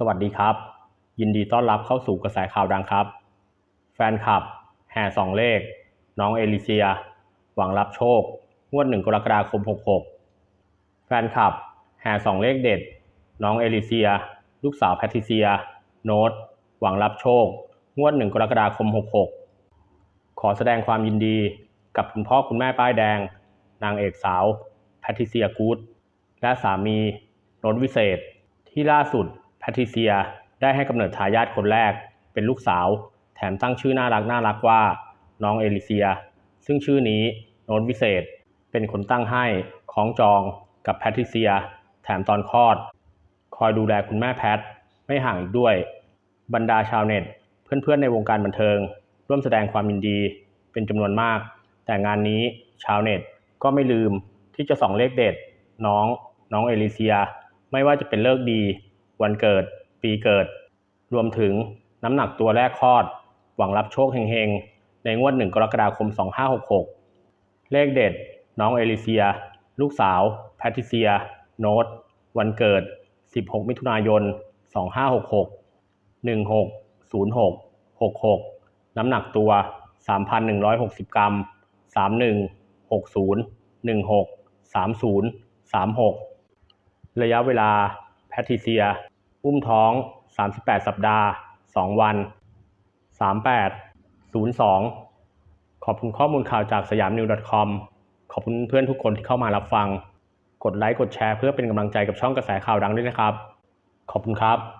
สวัสดีครับ ยินดีต้อนรับเข้าสู่กระแสข่าวดังครับ แฟนคลับ แห่สองเลข น้องเอลิเซีย หวังรับโชค งวดหนึ่งกรกฎาคม 66 แฟนคลับ แห่สองเลขเด็ด น้องเอลิเซีย ลูกสาวแพทิเซีย โน้ต หวังรับโชค งวดหนึ่งกรกฎาคม 66 ขอแสดงความยินดีกับคุณพ่อคุณแม่ป้ายแดง นางเอกสาว แพทิเซียกูดและสามีโน้ตวิเศษที่ล่าสุด ทริเซียได้ให้กำเนิดทายาทคนแรก เป็นลูกสาว แถมตั้งชื่อน่ารักน่ารักว่า น้องเอลิเซีย ซึ่งชื่อนี้โน้ตวิเศษ เป็นคนตั้งให้คล้องจองกับแพทริเซีย แถมตอนคลอด คอยดูแลคุณแม่แพท ไม่ห่างอีกด้วย บรรดาชาวเน็ต เพื่อนๆในวงการบันเทิง ร่วมแสดงความยินดี เป็นจำนวนมาก แต่งานนี้ชาวเน็ตก็ไม่ลืมที่จะส่องเลขเด็ด น้อง น้องเอลิเซีย ไม่ว่าจะเป็นเลิกดี วันเกิด ปีเกิด รวมถึงน้ำหนักตัวแรกคลอด หวังรับโชคเฮงๆ ในงวด 1 กรกฎาคม 2566 เลขเด็ด น้องเอลิเซีย ลูกสาว แพทิเซีย โนตวันเกิด 16 มิถุนายน 2566 16 06 66 น้ำหนักตัว 3,160 กรัม 31 60 16 30 36 ระยะเวลา ทริเซีย อุ้มท้อง 38 สัปดาห์ 2 วัน 38 02 ขอบคุณข้อมูลข่าวจากสยามนิว .com ขอบคุณเพื่อนทุกคนที่เข้ามารับฟัง กดไลค์ กดแชร์เพื่อเป็นกำลังใจกับช่องกระแสข่าวดังด้วยนะครับ ขอบคุณครับ